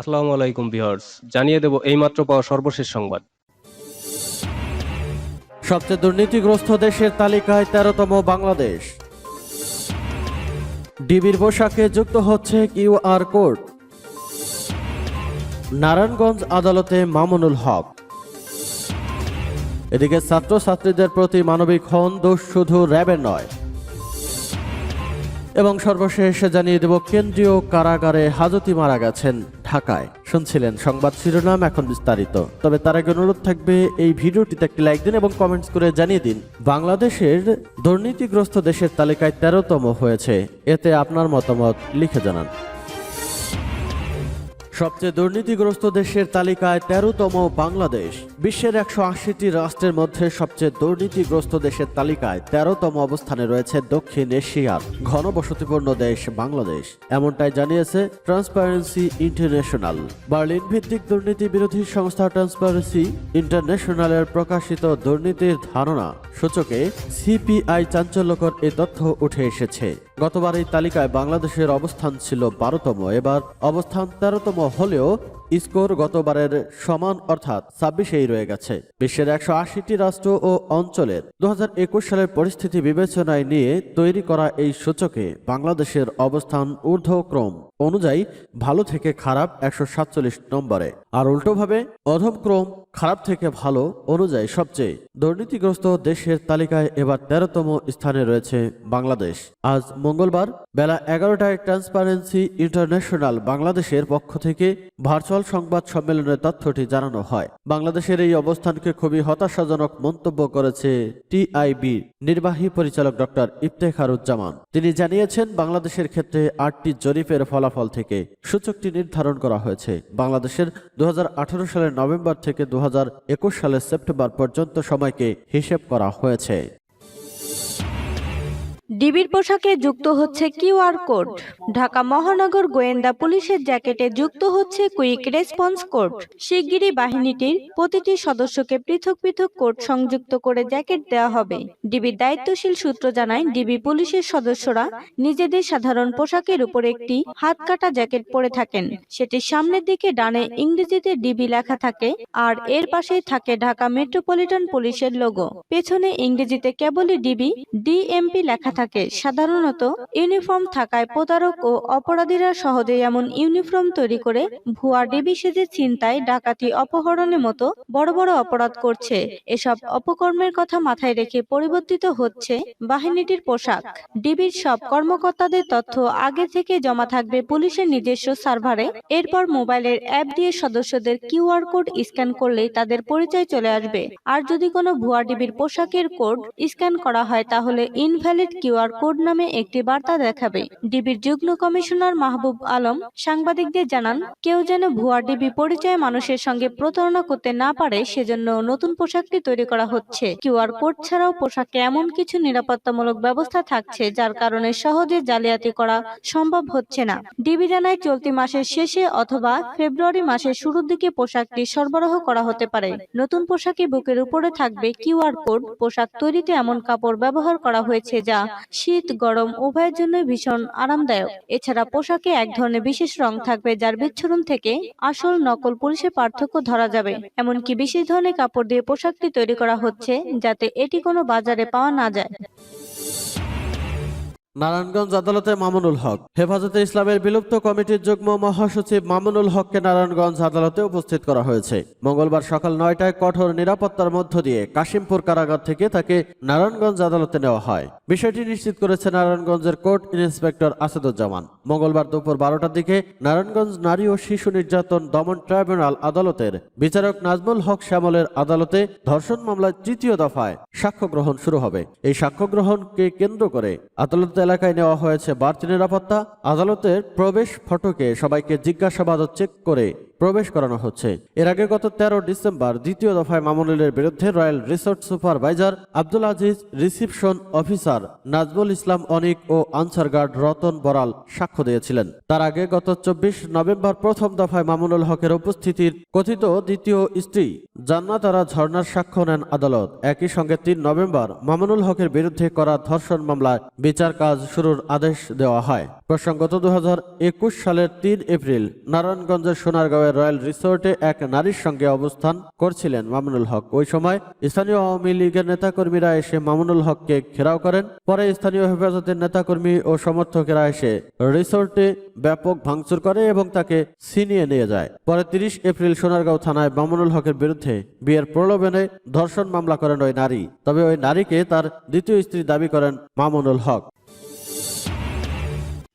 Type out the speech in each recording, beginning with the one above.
আসসালামু আলাইকুম ভিউয়ার্স, জানিয়ে দেব এইমাত্র পাওয়া সর্বশেষ সংবাদ। সবচেয়ে দুর্নীতিগ্রস্ত দেশের তালিকায় তেরোতম বাংলাদেশ। ডিবির পোশাকে যুক্ত হচ্ছে কিউআর কোড। নারায়ণগঞ্জ আদালতে মামুনুল হক। এদিকে ছাত্রছাত্রীদের প্রতি মানবিক হন, দোষ শুধু র্যাবের নয়। এবং সর্বশেষ জানিয়ে দেব, কেন্দ্রীয় কারাগারে হাজতি মারা গেছেন ঢাকায়। শুনছিলেন সংবাদ শিরোনাম এখন বিস্তারিত। তবে তার আগে অনুরোধ থাকবে, এই ভিডিওটিতে একটি লাইক দিন এবং কমেন্টস করে জানিয়ে দিন, বাংলাদেশের দুর্নীতিগ্রস্ত দেশের তালিকায় তেরোতম হয়েছে। এতে আপনার মতামত লিখে জানান। সবচেয়ে দুর্নীতিগ্রস্ত দেশের তালিকায় তেরোতম বাংলাদেশ। বিশ্বের একশো আশিটি রাষ্ট্রের মধ্যে সবচেয়ে দুর্নীতিগ্রস্ত দেশের তালিকায় তেরোতম অবস্থানে রয়েছে দক্ষিণ এশিয়ার ঘনবসতিপূর্ণ দেশ বাংলাদেশ। এমনটাই জানিয়েছে ট্রান্সপারেন্সি ইন্টারন্যাশনাল বার্লিন ভিত্তিক দুর্নীতি বিরোধী সংস্থা ট্রান্সপারেন্সি ইন্টারন্যাশনালের প্রকাশিত দুর্নীতির ধারণা সূচকে সিপিআই চাঞ্চল্যকর এ তথ্য উঠে এসেছে। গতবার এই তালিকায় বাংলাদেশের অবস্থান ছিল বারোতম। এবার অবস্থান তেরোতম হলেও স্কোর গতবারের সমান অর্থাৎ ছাব্বিশেই রয়ে গেছে। বিশ্বের একশো আশিটি রাষ্ট্র ও অঞ্চলের দু সালের পরিস্থিতি বিবেচনায় নিয়ে তৈরি করা এই সূচকে বাংলাদেশের অবস্থান ঊর্ধ্বক্রম অনুযায়ী ভালো থেকে খারাপ একশো সাতচল্লিশ নম্বরে। আর উল্টোভাবে অধমক্রম খারাপ থেকে ভালো অনুযায়ী সবচেয়ে দুর্নীতিগ্রস্ত দেশের তালিকায় এবার তেরোতম স্থানে রয়েছে বাংলাদেশ। আজ মঙ্গলবার বেলা এগারোটায় ট্রান্সপারেন্সি ইন্টারন্যাশনাল বাংলাদেশের পক্ষ থেকে ভার্চুয়াল সংবাদ সম্মেলনে তথ্যটি জানানো হয়। বাংলাদেশের এই অবস্থানকে খুবই হতাশাজনক মন্তব্য করেছে টিআইবি নির্বাহী পরিচালক ডক্টর ইফতেখারুজ্জামান। তিনি জানিয়েছেন, বাংলাদেশের ক্ষেত্রে আটটি জরিপের ফলাফল থেকে সূচকটি নির্ধারণ করা হয়েছে। বাংলাদেশের দু হাজার আঠারো সালের নভেম্বর থেকে দু হাজার একুশ সালের সেপ্টেম্বর পর্যন্ত সময়কে হিসেব করা হয়েছে। ডিবির পোশাকে যুক্ত হচ্ছে কিউআর কোড। ঢাকা মহানগর গোয়েন্দা পুলিশের জ্যাকেটে যুক্ত হচ্ছে কুইক রেসপন্স কোড। শিগগিরই বাহিনীটির প্রতিটি সদস্যকে পৃথক পৃথক কোড সংযুক্ত করে জ্যাকেট দেওয়া হবে। ডিবির দায়িত্বশীল সূত্র জানায়, ডিবি পুলিশের সদস্যরা নিজেদের সাধারণ পোশাকের উপর একটি হাত কাটা জ্যাকেট পরে থাকেন। সেটির সামনের দিকে ডানে ইংরেজিতে ডিবি লেখা থাকে, আর এর পাশেই থাকে ঢাকা মেট্রোপলিটন পুলিশের লোগো। পেছনে ইংরেজিতে কেবলই ডিবি, ডিএমপি লেখা থাকে। সাধারণত ইউনিফর্ম থাকায় প্রতারক ও অপরাধীরা সহজে এমন ইউনিফর্ম তৈরি করে ভুয়া ডিবি সেজে ছিনতাই, ডাকাতি, অপহরণের মতো বড় বড় অপরাধ করছে। এসব অপকর্মের কথা মাথায় রেখে পরিবর্তিত হচ্ছে বাহিনীটির পোশাক। ডিবির সব কর্মকর্তাদের তথ্য আগে থেকে জমা থাকবে পুলিশের নিজস্ব সার্ভারে। এরপর মোবাইলের অ্যাপ দিয়ে সদস্যদের কিউআর কোড স্ক্যান করলেই তাদের পরিচয় চলে আসবে। আর যদি কোনো ভুয়া ডিবির পোশাকের কোড স্ক্যান করা হয়, তাহলে ইনভ্যালিড কিউআর কোড নামে একটি বার্তা দেখাবে। ডিবির যুগ্ম কমিশনার মাহবুব আলম সাংবাদিকদের জানান, কেউ যেন ভুয়া ডিবি পরিচয় মানুষের সঙ্গে প্রতারণা করতে না পারে, সেজন্য নতুন পোশাকটি তৈরি করা হচ্ছে। কিউআর কোড ছাড়াও পোশাকে এমন কিছু নিরাপত্তামূলক ব্যবস্থা থাকছে, যার কারণে সহজে জালিয়াতি করা সম্ভব হচ্ছে না। ডিবি জানায়, চলতি মাসের শেষে অথবা ফেব্রুয়ারি মাসের শুরুর দিকে পোশাকটি সরবরাহ করা হতে পারে। নতুন পোশাকে বুকের উপরে থাকবে। কিউআর কোড পোশাক তৈরিতে এমন কাপড় ব্যবহার করা হয়েছে, যা শীত, গরম উভয়ের জন্য ভীষণ আরামদায়ক। এছাড়া পোশাকে এক ধরনের বিশেষ রং থাকবে যার বিচ্ছুরণ থেকে আসল নকল পুলিশের পার্থক্য ধরা যাবে। এমনকি বিশেষ ধরনের কাপড় দিয়ে পোশাকটি তৈরি করা হচ্ছে যাতে এটি কোনো বাজারে পাওয়া না যায়। নারায়ণগঞ্জ আদালতে মামুনুল হক। হেফাজতে ইসলামের বিলুপ্ত কমিটির যুগ্ম মহাসচিব মামুনুল হককে নারায়ণগঞ্জ আদালতে উপস্থিত করা হয়েছে। মঙ্গলবার সকাল নয়টায় কঠোর নিরাপত্তার মধ্য দিয়ে কাশিমপুর কারাগার থেকে তাকে নারায়ণগঞ্জ আদালতে নেওয়া হয়। বিষয়টি নিশ্চিত করেছে নারায়ণগঞ্জের কোর্ট ইন্সপেক্টর আসাদুজ্জামান। মঙ্গলবার দুপুর বারোটার দিকে নারায়ণগঞ্জ নারী ও শিশু নির্যাতন দমন ট্রাইব্যুনাল আদালতের বিচারক নাজমুল হক শ্যামলের আদালতে ধর্ষণ মামলার তৃতীয় দফায় সাক্ষ্য গ্রহণ শুরু হবে। এই সাক্ষ্য গ্রহণকে কেন্দ্র করে আদালত এলাকায় নেওয়া হয়েছে বাড়তি নিরাপত্তা, আদালতের প্রবেশ ফটকে সবাইকে জিজ্ঞাসাবাদ চেক করে প্রবেশ করানো হচ্ছে। এর আগে গত তেরো ডিসেম্বর দ্বিতীয় দফায় মামুনুলের বিরুদ্ধে royal resort supervisor Abdul Aziz reception officer Nazmul Islam Anik ও আনসার গার্ড রতন বরাল সাক্ষ্য দিয়েছিলেন। তার আগে গত চব্বিশ নভেম্বর প্রথম দফায় মামুনুল হকের উপস্থিতির কথিত দ্বিতীয় স্ত্রী জান্নাতারা ঝর্ণার সাক্ষ্য নেন আদালত। একই সঙ্গে তিন নভেম্বর মামুনুল হকের বিরুদ্ধে করা ধর্ষণ মামলায় বিচার কাজ শুরুর আদেশ দেওয়া হয়। প্রসঙ্গত দু হাজার একুশ সালের তিন এপ্রিল নারায়ণগঞ্জের সোনারগাঁওয়ের রয়্যাল রিসোর্টে এক নারীর সঙ্গে অবস্থান করছিলেন মামুনুল হক। ওই সময় স্থানীয় আওয়ামী লীগের নেতাকর্মীরা এসে মামুনুল হককে ঘেরাও করেন। পরে স্থানীয় হেফাজতের নেতাকর্মী ও সমর্থকেরা এসে রিসোর্টে ব্যাপক ভাঙচুর করে এবং তাকে ছিনিয়ে নিয়ে যায়। পরে তিরিশ এপ্রিল সোনারগাঁও থানায় মামুনুল হকের বিরুদ্ধে বিয়ের প্রলোভনে ধর্ষণ মামলা করেন ওই নারী। তবে ওই নারীকে তার দ্বিতীয় স্ত্রী দাবি করেন মামুনুল হক।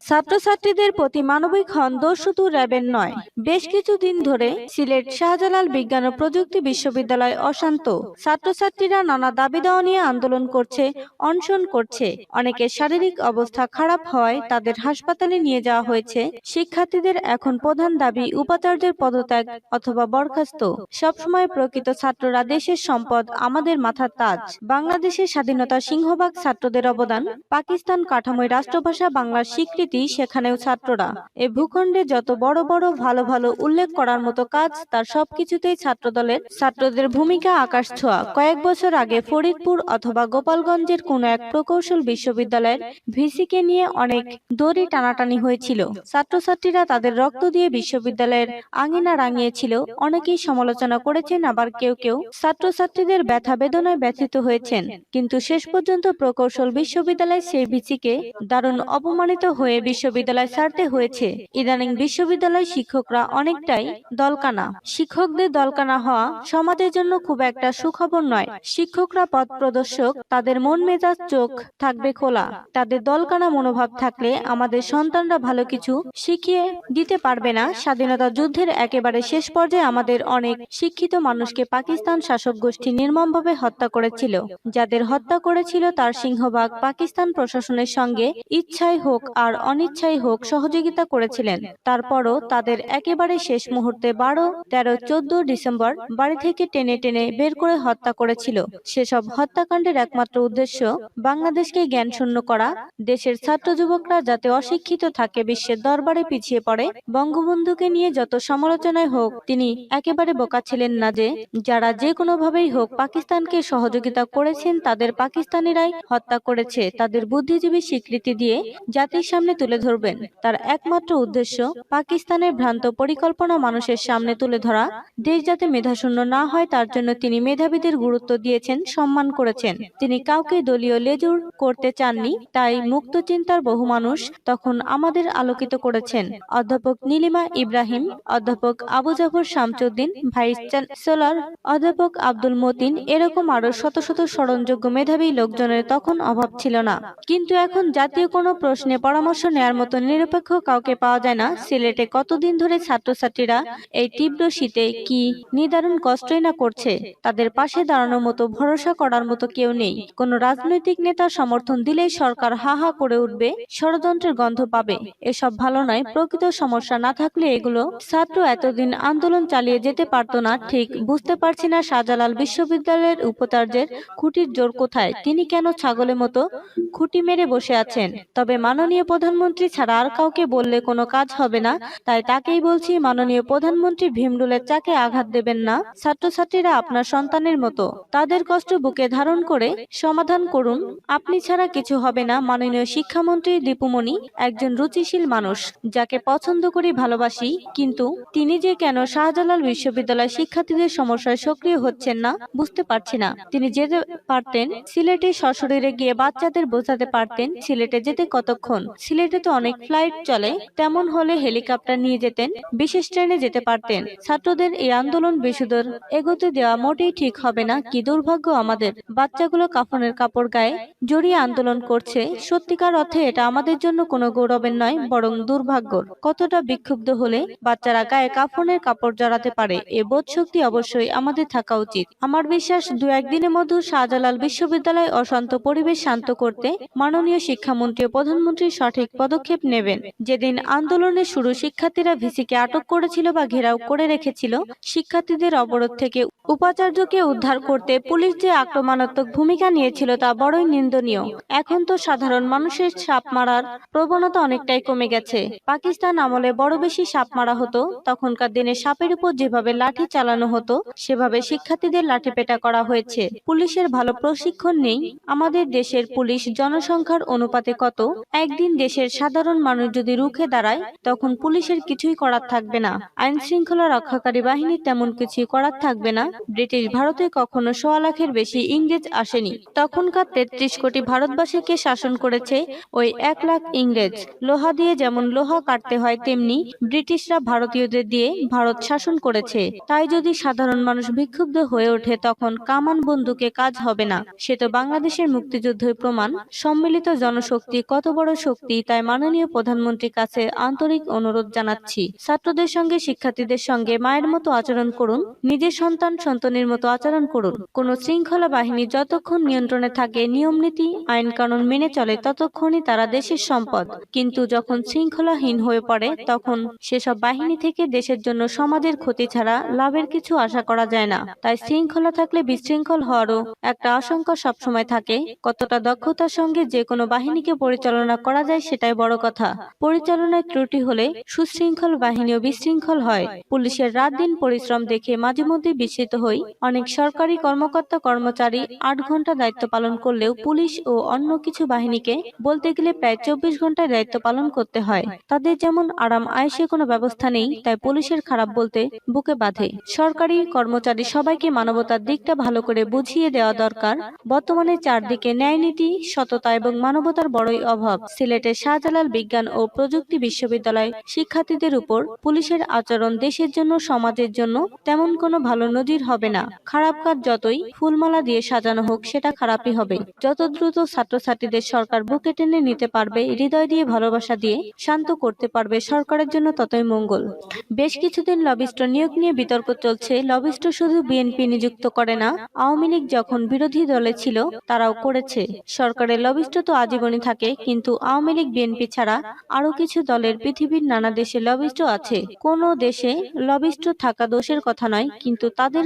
ছাত্রছাত্রীদের প্রতি মানবিক হন শুধু র্যাবের নয়, বেশ কিছুদিন ধরে সিলেট শাহজালাল বিজ্ঞান ও প্রযুক্তি বিশ্ববিদ্যালয় অশান্ত। ছাত্রছাত্রীরা নানা দাবি দেওয়া নিয়ে আন্দোলন করছে, অনশন করছে। অনেকের শারীরিক অবস্থা খারাপ হওয়ায় তাদের হাসপাতালে নিয়ে যাওয়া হয়েছে। শিক্ষার্থীদের এখন প্রধান দাবি উপাচার্যের পদত্যাগ অথবা বরখাস্ত। সবসময় প্রকৃত ছাত্ররা দেশের সম্পদ, আমাদের মাথার তাজ। বাংলাদেশের স্বাধীনতা সিংহভাগ ছাত্রদের অবদান, পাকিস্তান কাঠামোয় রাষ্ট্রভাষা বাংলার স্বীকৃতি সেখানেও ছাত্ররা। এ ভূখণ্ডে যত বড় বড় ভালো ভালো উল্লেখ করার মতো কাজ, তার সবকিছুতেই ছাত্রদলের, ছাত্রদের ভূমিকা আকাশ ছোঁয়া। কয়েক বছর আগে ফরিদপুর অথবা গোপালগঞ্জের কোনো এক প্রকৌশল বিশ্ববিদ্যালয়ের ভিসিকে নিয়ে অনেক দড়ি টানাটানি হয়েছিল। ছাত্রছাত্রীরা তাদের রক্ত দিয়ে বিশ্ববিদ্যালয়ের আঙিনা রাঙিয়েছিল। অনেকেই সমালোচনা করেছেন, আবার কেউ কেউ ছাত্রছাত্রীদের ব্যথা বেদনায় ব্যথিত হয়েছেন। কিন্তু শেষ পর্যন্ত প্রকৌশল বিশ্ববিদ্যালয় সেই ভিসিকে দারুণ অপমানিত হয়ে বিশ্ববিদ্যালয় ছাড়তে হয়েছে। ইদানিং বিশ্ববিদ্যালয় শিক্ষকরা অনেকটাই দলকানা। শিক্ষকদের দলকানা হওয়া সমাজের জন্য খুব একটা সুখবর নয়। শিক্ষকরা পথ প্রদর্শক, তাদের মন মেজাজ চোখ থাকবে খোলা। তাদের দলকানা মনোভাব থাকলে আমাদের সন্তানরা ভালো কিছু শিখিয়ে দিতে পারবে না। স্বাধীনতা যুদ্ধের একেবারে শেষ পর্যায়ে আমাদের অনেক শিক্ষিত মানুষকে পাকিস্তান শাসক গোষ্ঠী নির্মমভাবে হত্যা করেছিল। যাদের হত্যা করেছিল তার সিংহভাগ পাকিস্তান প্রশাসনের সঙ্গে ইচ্ছাই হোক আর অনিচ্ছাই হোক সহযোগিতা করেছিলেন। তারপরও তাদের একেবারে শেষ মুহূর্তে বারো, তেরো, চোদ্দ ডিসেম্বর বাড়ি থেকে টেনে টেনে বের করে হত্যা করেছিল। সেসব হত্যাকাণ্ডের একমাত্র উদ্দেশ্য বাংলাদেশকে জ্ঞান শূন্য করা, দেশের ছাত্র যুবকরা যাতে অশিক্ষিত থাকে বিশ্বের দরবারে পিছিয়ে পড়ে, বঙ্গবন্ধুকে নিয়ে যত সমালোচনায় হোক, তিনি একেবারে বোকা ছিলেন না যে, যারা যে কোনোভাবেই হোক পাকিস্তানকে সহযোগিতা করেছেন, তাদের পাকিস্তানিরাই হত্যা করেছে। তাদের বুদ্ধিজীবী স্বীকৃতি দিয়ে জাতির সামনে তুলে ধরবেন। তার একমাত্র উদ্দেশ্য, পাকিস্তানের ভ্রান্ত পরিকল্পনা মানুষের সামনে তুলে ধরা। দেশ যাতে মেধাশূন্য না হয়, তার জন্য তিনি মেধাবীদের গুরুত্ব দিয়েছেন, সম্মান করেছেন। তিনি কাউকে দলীয় লেজুর করতে চাননি, তাই মুক্ত চিন্তার বহু মানুষ তখন আমাদের আলোকিত করেছেন। অধ্যাপক নীলিমা ইব্রাহিম, অধ্যাপক আবু জাফর শামসুদ্দিন, ভাইস চ্যান্সেলর অধ্যাপক আব্দুল মতিন এরকম আরও শত শত স্মরণযোগ্য মেধাবী লোকজনের তখন অভাব ছিল না। কিন্তু এখন জাতীয় কোনো প্রশ্নে পরামর্শ নেয়ার মতো নিরপেক্ষ কাউকে পাওয়া যায় না। সিলেটে কতদিন ধরে ছাত্রছাত্রীরা এই তীব্র শীতে কি নিদারুণ কষ্টই না করছে? তাদের পাশে দাঁড়ানোর মতো ভরসা করার মতো কেউ নেই। কোন রাজনৈতিক নেতা সমর্থন দিলেই সরকার হা হা করে উঠবে, ষড়যন্ত্রের গন্ধ পাবে। এসব ভালো নয়, প্রকৃত সমস্যা না থাকলে এগুলো ছাত্র এতদিন আন্দোলন চালিয়ে যেতে পারতো না। ঠিক বুঝতে পারছি না শাহজালাল বিশ্ববিদ্যালয়ের উপাচার্যের খুঁটির জোর কোথায়? তিনি কেন ছাগলের মতো খুঁটি মেরে বসে আছেন? তবে মাননীয় প্রধানমন্ত্রী ছাড়া আর কাউকে বললে কোনো কাজ হবে না, তাই তাকেই বলছি মাননীয় প্রধানমন্ত্রী ভীমরুলের চাকে আঘাত দেবেন না। ছাত্রছাত্রীরা আপনার সন্তানের মতো, তাদের কষ্ট বুকে ধারণ করে সমাধান করুন। আপনি ছাড়া কিছু হবে না, মাননীয় শিক্ষামন্ত্রী দীপুমণি, একজন রুচিশীল মানুষ, যাকে পছন্দ করি ভালোবাসি, কিন্তু তিনি যে কেন শাহজালাল বিশ্ববিদ্যালয় শিক্ষার্থীদের সমস্যায় সক্রিয় হচ্ছেন না, বুঝতে পারছি না। তিনি যেতে পারতেন, সিলেটে সশরীরে গিয়ে বাচ্চাদের বোঝাতে পারতেন, সিলেটে যেতে কতক্ষণ, সিলেটে তো অনেক ফ্লাইট চলে, তেমন হলে হেলিকপ্টার নিয়ে যেতেন, বিশেষ ট্রেনে যেতে পারতেন। ছাত্রদের এই আন্দোলন বেশুদর এগোতে দেওয়া মোটেই ঠিক হবে না, কি দুর্ভাগ্য আমাদের। বাচ্চাগুলো কাফনের কাপড় গায়ে জড়িয়ে আন্দোলন করছে, সত্যিকার অর্থে এটা আমাদের জন্য কোনো গৌরবের নয়, বরং দুর্ভাগ্যর। কতটা বিক্ষুব্ধ হলে বাচ্চারা গায়ে কাফনের কাপড় জড়াতে পারে, এ বোধ শক্তি অবশ্যই আমাদের থাকা উচিত। আমার বিশ্বাস, দু একদিনের মধ্যে শাহজালাল বিশ্ববিদ্যালয় অশান্ত পরিবেশ শান্ত করতে মাননীয় শিক্ষামন্ত্রী ও প্রধানমন্ত্রীর সঠিক পদক্ষেপ নেবেন। যেদিন আন্দোলনের শুরু, শিক্ষার্থীরা ভিসিকে আটক করেছিল বা ঘেরাও করে রেখেছিল, শিক্ষার্থীদের অবরোধ থেকে উপাচার্যকে উদ্ধার করতে পুলিশ যে আক্রমণাত্মক ভূমিকা নিয়েছিল তা বড়ই নিন্দনীয়। এখন তো সাধারণ মানুষের সাপ মারার প্রবণতা অনেকটাই কমে গেছে। পাকিস্তান আমলে বড় বেশি সাপ মারা হতো, তখনকার দিনে সাপের উপর যেভাবে লাঠি চালানো হতো, সেভাবে শিক্ষার্থীদের লাঠি পেটা করা হয়েছে। পুলিশের ভালো প্রশিক্ষণ নেই। আমাদের দেশের পুলিশ জনসংখ্যার অনুপাতে কত? একদিন দেশের সাধারণ মানুষ যদি রুখে দাঁড়ায়, তখন পুলিশের কিছুই করার থাকবে না। আইন শৃঙ্খলা রক্ষাকারী বাহিনীর তেমন কিছুই করার থাকবে না। ব্রিটিশ ভারতে কখনো সোয়া লাখের বেশি ইংরেজ আসেনি। তখনকার তেত্রিশ কোটি ভারতবাসীকে শাসন করেছে ওই এক লাখ ইংরেজ। লোহা দিয়ে যেমন লোহা কাটতে হয়, তেমনি ব্রিটিশরা ভারতীয়দের দিয়ে ভারত শাসন করেছে। তাই যদি সাধারণ মানুষ বিক্ষুব্ধ হয়ে ওঠে, তখন কামান বন্ধুকে কাজ হবে না। সে তো বাংলাদেশের মুক্তিযুদ্ধের প্রমাণ। সম্মিলিত জনশক্তি কত বড় শক্তি তাই মাননীয় প্রধানমন্ত্রীর কাছে আন্তরিক অনুরোধ জানাচ্ছি। ছাত্রদের সঙ্গে, শিক্ষার্থীদের সঙ্গে মায়ের মতো আচরণ করুন, নিজের সন্তান সন্তানের মতো আচরণ করুন। কোন শৃঙ্খলা বাহিনী যতক্ষণ নিয়ন্ত্রণে থাকে, নিয়ম নীতি, আইন কানুন মেনে চলে, ততক্ষণই তারা দেশের সম্পদ। কিন্তু যখন শৃঙ্খলাহীন হয়ে পড়ে, তখন সেসব বাহিনী থেকে দেশের জন্য সমাজের ক্ষতি ছাড়া লাভের কিছু আশা করা যায় না। তাই শৃঙ্খলা থাকলে বিশৃঙ্খল হওয়ারও একটা আশঙ্কা সবসময় থাকে। কতটা দক্ষতার সঙ্গে যে কোনো বাহিনীকে পরিচালনা করা যায় সেটাই বড় কথা। পরিচালনায় ত্রুটি হলে সুশৃঙ্খল বাহিনীও বিশৃঙ্খল হয়। পুলিশের রাত দিন পরিশ্রম দেখে মাঝে মধ্যে বিস্মিত হই। অনেক সরকারি কর্মকর্তা কর্মচারী আট ঘণ্টা দায়িত্ব পালন করলেও পুলিশ ও অন্য কিছু বাহিনীকে বলতে গেলে প্রায় চব্বিশ ঘন্টায় দায়িত্ব পালন করতে হয়। তাদের যেমন আরাম আয়েসে কোনো ব্যবস্থা নেই, তাই পুলিশের খারাপ বলতে বুকে বাঁধে। সরকারি কর্মচারী সবাইকে মানবতার দিকটা ভালো করে বুঝিয়ে দেওয়া দরকার। বর্তমানে চারদিকে ন্যায় নীতি, সততা এবং মানবতার বড়ই অভাব। সিলেটের শাহজালাল বিজ্ঞান ও প্রযুক্তি বিশ্ববিদ্যালয় শিক্ষার্থীদের উপর পুলিশের আচরণ দেশের জন্য, সমাজের জন্য তেমন কোনো ভালো নজির হবে না। খারাপ কাজ যতই ফুলমালা দিয়ে সাজানো হোক, সেটা খারাপই হবে। যত দ্রুত ছাত্রছাত্রীদের সরকার বুকে টেনে নিতে পারবে, হৃদয় দিয়ে ভালোবাসা দিয়ে শান্ত করতে পারবে সরকারের জন্য ততই মঙ্গল। বেশ কিছুদিন লবিস্ট নিয়োগ নিয়ে বিতর্ক চলছে। লবিস্ট শুধু বিএনপি নিযুক্ত করে না, আওয়ামী লীগ যখন বিরোধী দলে ছিল, তারাও করেছে। সরকারের লবিস্ট তো আজীবনই থাকে, কিন্তু আওয়ামী লীগ বিএনপি ছাড়া আরও কিছু দলের পৃথিবীর নানা দেশে লবিস্ট আছে। কোন দেশে লবিস্ট থাকা দোষের কথা নয়, কিন্তু তাদের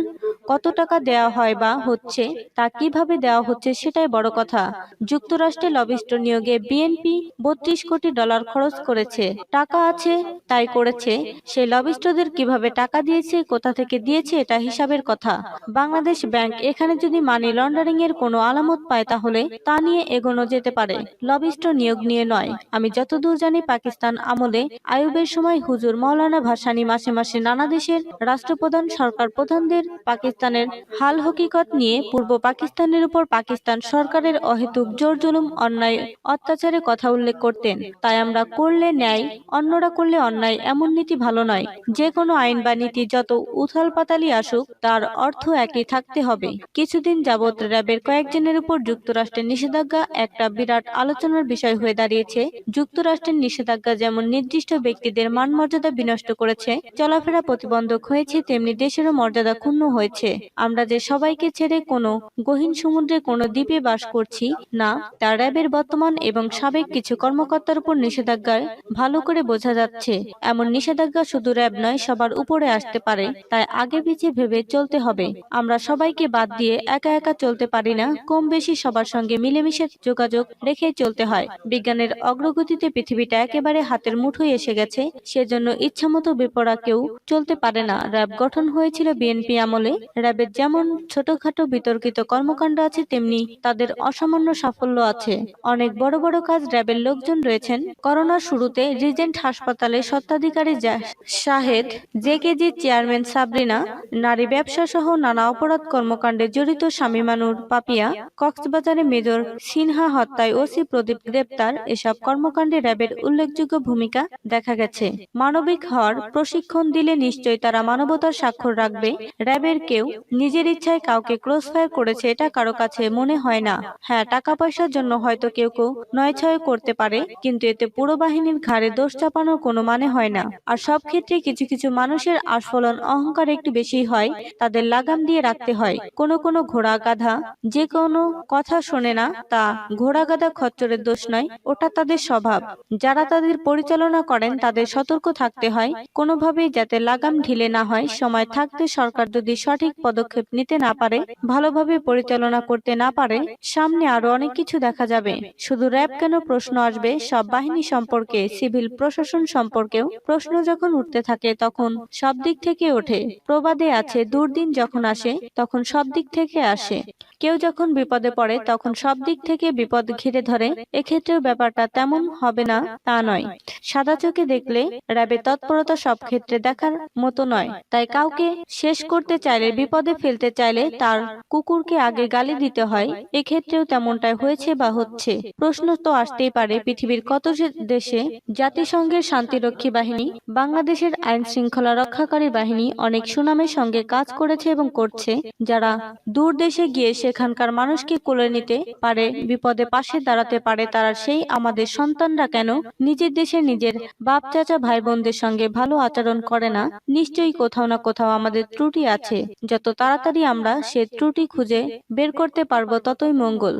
কত টাকা দেওয়া হয় বা হচ্ছে, তা কীভাবে দেওয়া হচ্ছে সেটাই বড় কথা। যুক্তরাষ্ট্রে লবিস্ট নিয়োগে বিএনপি বত্রিশ কোটি ডলার খরচ করেছে। টাকা আছে, তাই করেছে। সেই লবিস্টদের কীভাবে টাকা দিয়েছে, কোথা থেকে দিয়েছে, এটা হিসাবের কথা। বাংলাদেশ ব্যাংক এখানে যদি মানি লন্ডারিং এর কোনো আলামত পায় তাহলে তা নিয়ে এগোনো যেতে পারে। লবিস্ট নিয়োগ নিয়ে নয়। আমি যতদূর জানি পাকিস্তান আমলে আয়ুবের সময় হুজুর মৌলানা ভাসানি মাসে মাসে নানা দেশের রাষ্ট্রপ্রধান, সরকার প্রধানদের পাকিস্তানের হাল হকিকত নিয়ে পূর্ব পাকিস্তানের উপর পাকিস্তান সরকারের অহেতুক জোর জুলুম অন্যায় অত্যাচারের কথা উল্লেখ করতেন। তাই আমরা করলে ন্যায়, অন্যরা করলে অন্যায় এমন নীতি ভালো নয়। যে কোনো আইন বা নীতি যত উথাল পাতালি আসুক, তার অর্থ একই থাকতে হবে। কিছুদিন যাবৎ র্যাবের কয়েকজনের উপর যুক্তরাষ্ট্রের নিষেধাজ্ঞা একটা বিরাট আলোচনার বিষয় হয়ে দাঁড়িয়েছে। যুক্তরাষ্ট্রের নিষেধাজ্ঞা যেমন নির্দিষ্ট ব্যক্তিদের মান মর্যাদা বিনষ্ট করেছে, চলাফেরা প্রতিবন্ধক হয়েছে, তেমনি দেশেরও মর্যাদা ক্ষুণ্ণ হয়েছে। আমরা যে সবাইকে ছেড়ে কোনো গহীন সমুদ্রে কোনো দ্বীপে বাস করছি না, তা র্যাবের বর্তমান এবং সাবেক কিছু কর্মকর্তার উপর নিষেধাজ্ঞায় ভালো করে বোঝা যাচ্ছে। এমন নিষেধাজ্ঞা শুধু র্যাব নয়, সবার উপরে আসতে পারে, তাই আগে পিছিয়ে ভেবে চলতে হবে। আমরা সবাইকে বাদ দিয়ে একা একা চলতে পারি না, কম বেশি সবার সঙ্গে মিলেমিশে যোগাযোগ রেখে চলতে হয়। বিজ্ঞানের অগ্রগতিতে পৃথিবীটা একেবারে হাতের মুঠোয় এসে গেছে, সেজন্য ইচ্ছামতো বেপরা কেউ চলতে পারে না। র্যাব গঠন হয়েছিল বিএনপি আমলে। র্যাবের যেমন ছোটখাটো বিতর্কিত কর্মকাণ্ড আছে, তেমনি তাদের অসামান্য সাফল্য আছে। অনেক বড় বড় কাজ র্যাবের লোকজন রয়েছেন। করোনার শুরুতে রিজেন্ট হাসপাতালে স্বত্বাধিকারী জা- শাহেদ, জেকেজি চেয়ারম্যান সাবরিনা, নারী ব্যবসা সহ নানা অপরাধ কর্মকাণ্ডে জড়িত শামীমানুর পাপিয়া, কক্সবাজারে মেজর সিনহা হত্যায় ওসি প্রদীপ গ্রেপ্তার। এসব কর্মকাণ্ডে র্যাবের উল্লেখযোগ্য ভূমিকা দেখা গেছে। মানবিক হওয়ার প্রশিক্ষণ দিলে নিশ্চয়ই তারা মানবতার স্বাক্ষর রাখবে। র্যাবের কেউ নিজের ইচ্ছায় কাউকে ক্রস ফায়ার করেছে এটা কারও কাছে মনে হয় না। হ্যাঁ টাকা পয়সার জন্য হয়তো কেউ কেউ নয় ছয় করতে পারে, কিন্তু এতে পুরো বাহিনীর ঘাড়ে দোষ চাপানোর কোনো মানে হয় না। আর সব ক্ষেত্রে কিছু কিছু মানুষের আস্ফলন অহংকার একটু বেশি হয়, তাদের লাগাম দিয়ে রাখতে হয়। কোনো কোনো ঘোড়া গাধা যে কোনো কথা শোনে না, তা ঘোড়া গাধা খচ্চরের দোষ নয়, ওটা তাদের স্বভাব। যারা তাদের পরিচালনা করেন, তাদের সতর্ক থাকতে হয়, কোনোভাবেই যাতে লাগাম ঢিলে না হয়, সময় থাকতে সরকার যদি সঠিক পদক্ষেপ নিতে না পারে, ভালোভাবে পরিচালনা করতে না পারে, সামনে আরও অনেক কিছু দেখা যাবে। শুধু র্যাব কেন প্রশ্ন আসবে, সব বাহিনী সম্পর্কে, সিভিল প্রশাসন সম্পর্কেও প্রশ্ন যখন উঠতে থাকে, তখন সব দিক থেকে ওঠে। প্রবাদে আছে, দুর্দিন যখন আসে, তখন সব দিক থেকে আসে। কেউ যখন বিপদে পড়ে, তখন সব দিক থেকে বিপদ ঘিরে ধরে। এক্ষেত্রেও ব্যাপারটা তেমন হবে না, তা নয়। সাদা চোখে দেখলে র্যাবের তৎপরতা সব ক্ষেত্রে দেখার মতো নয়। তাই কাউকে শেষ করতে চাইলে, বিপদে ফেলতে চাইলে তার কুকুরকে আগে গালি দিতে হয়। এক্ষেত্রেও তেমনটাই হয়েছে বা হচ্ছে। প্রশ্ন তো আসতেই পারে, পৃথিবীর কত দেশে জাতিসংঘের শান্তিরক্ষী বাহিনী, বাংলাদেশের আইন শৃঙ্খলা রক্ষাকারী বাহিনী অনেক সুনামের সঙ্গে কাজ করেছে এবং করছে, যারা দূর দেশে গিয়ে সেখানকার মানুষকে কোলে নিতে পারে, বিপদে পাশে দাঁড়াতে পারে তারা সেই আমাদের সন্তানরা কেন? নিজের দেশে নিজের বাপ, চাচা ভাই বোনদের সঙ্গে ভালো আচরণ করে না? নিশ্চয়ই কোথাও না কোথাও আমাদের ত্রুটি আছে। যত তাড়াতাড়ি আমরা সে ত্রুটি খুঁজে বের করতে পারব, ততই মঙ্গল।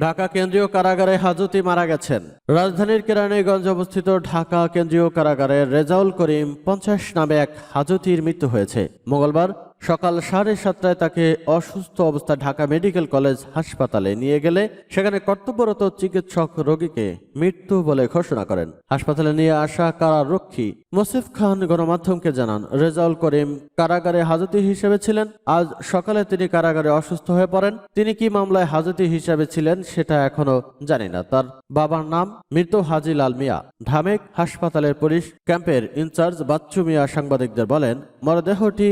ঢাকা কেন্দ্রীয় কারাগারে হাজতি মারা গেছেন। রাজধানীর কেরানীগঞ্জ অবস্থিত ঢাকা কেন্দ্রীয় কারাগারে রেজাউল করিম পঞ্চাশ নামে এক হাজতির মৃত্যু হয়েছে। মঙ্গলবার সকাল সাড়ে সাতটায় তাকে অসুস্থ অবস্থা ঢাকা মেডিকেল কলেজ হাসপাতালে নিয়ে গেলে সেখানে কর্তব্যরত চিকিৎসক রোগীকে মৃত্যু বলে ঘোষণা করেন। হাসপাতালে নিয়ে আসা কারারক্ষী মসিফ খান গণমাধ্যমকে জানান, রেজাউল করিম কারাগারে হাজতি হিসেবে ছিলেন। আজ সকালে তিনি কারাগারে অসুস্থ হয়ে পড়েন। তিনি কি মামলায় হাজতি হিসেবে ছিলেন সেটা এখনও জানি না। তার বাবার নাম মৃত হাজি লাল মিয়া। ঢামেক হাসপাতালের পুলিশ ক্যাম্পের ইনচার্জ বাচ্চু মিয়া সাংবাদিকদের বলেন, মরদেহটি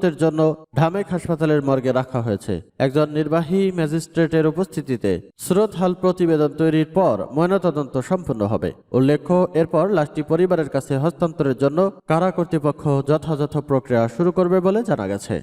ময়নাতদন্তের জন্য ঢামেক হাসপাতালের মর্গে রাখা হয়েছে। একজন নির্বাহী ম্যাজিস্ট্রেটের উপস্থিতিতে স্রোত হাল প্রতিবেদন তৈরির পর ময়নাতদন্ত সম্পন্ন হবে। উল্লেখ্য, এরপর লাশটি পরিবারের কাছে হস্তান্তরের জন্য কারা কর্তৃপক্ষ যথাযথ প্রক্রিয়া শুরু করবে বলে জানা গেছে।